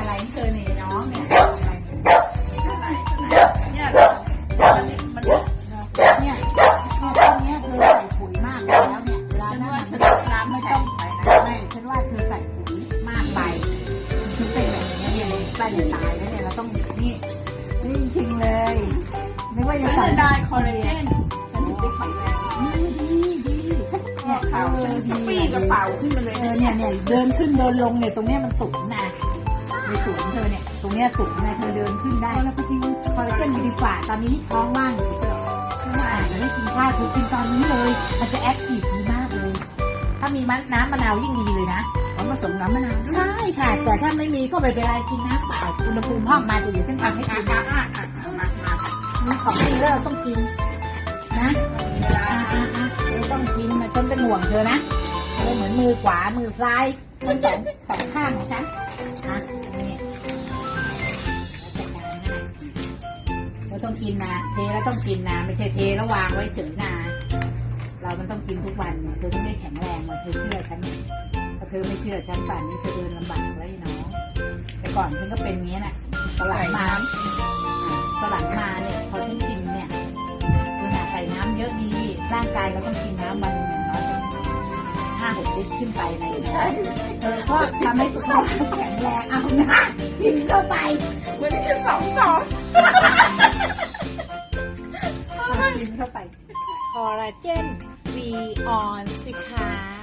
อะไรของเธอเนี่ยน้องเนี่ยไหนเนี่ยมันมันเนี่ยเนี่ยตอนเนี้ยเธอใส่ปุ๋ยมากแล้วเนี่ยเวลาฉันนั้นว่าฉันต้องน้ำไม่ต้องงไปนะไม่ฉันว่าเธอใส่ปุ๋ยมากไปฉันเป็นแบบนี้เนี่ยป้าเนี่ยตายแล้วเนี่ยเราต้องนี่นี่จริงๆเลยไม่ว่าจะฉันใส่จะได้คอลลาเจนฉันถึงได้แข็งแรงดีดีเนี่ยขาวฉันกระปี้กระเป๋าขึ้นมาเลยเออเนี่ยเนี่ยเดินขึ้นเดินลงเนี่ยตรงเนี้ยมันสูงนะ ในสวนเธอเนี่ย ตรงเนี้ยสูงนะเธอเดินขึ้นได้แล้วก็ทิ้งคอลลาเจนดีฝ่าตอนนี้ท้องว่างอยู่ใช่ไหมไม่อ่านไม่กินข้าวคือกินตอนนี้เลย มันจะแอคทีฟดีมากเลย ถ้ามีมันน้ำมะนาวยิ่งดีเลยนะเขาผสมน้ำมะนาวใช่ค่ะ แต่ถ้าไม่มีก็ไม่เป็นไรกินน้ำเปล่าอุณหภูมิห้องมาจะอยู่เส้นทางให้อะกินอะอะอะมามามีของดีแล้วเราต้องกินนะอ่าอ่าอ่าเราต้องกินนะฉันเป็นห่วงเธอนะเธอเหมือนมือขวามือซ้ายทั้งสองสองข้างของฉันนะ นี่เราต้องกินนะเทแล้วต้องกินนะไม่ใช่เทแล้ววางไว้เฉยนะเรามันต้องกินทุกวันเนี่ยเธอต้องได้แข็งแรงมาเธอเชื่อฉันเนี่ยถ้าเธอไม่เชื่อฉันป่านนี้เธอเดินลำบากแล้วไอ้น้องแต่ก่อนฉันก็เป็นอย่างนี้ยน่ะตลาดมาตลาดมาเนี่ยพอฉันกินเนี่ยขนาดใส่น้ำเยอะดีร่างกายเราต้องกินน้ำวันหนึ่งอย่างน้อยห้าหกลิตรขึ้นไปในใช่เออก็ทำให้สุขภาพแข็งแรงเอาหน้ากินเข้าไปวันนี้ฉันสองสองเอา กินเข้าไป คอลลาเจนวีออนสิคะ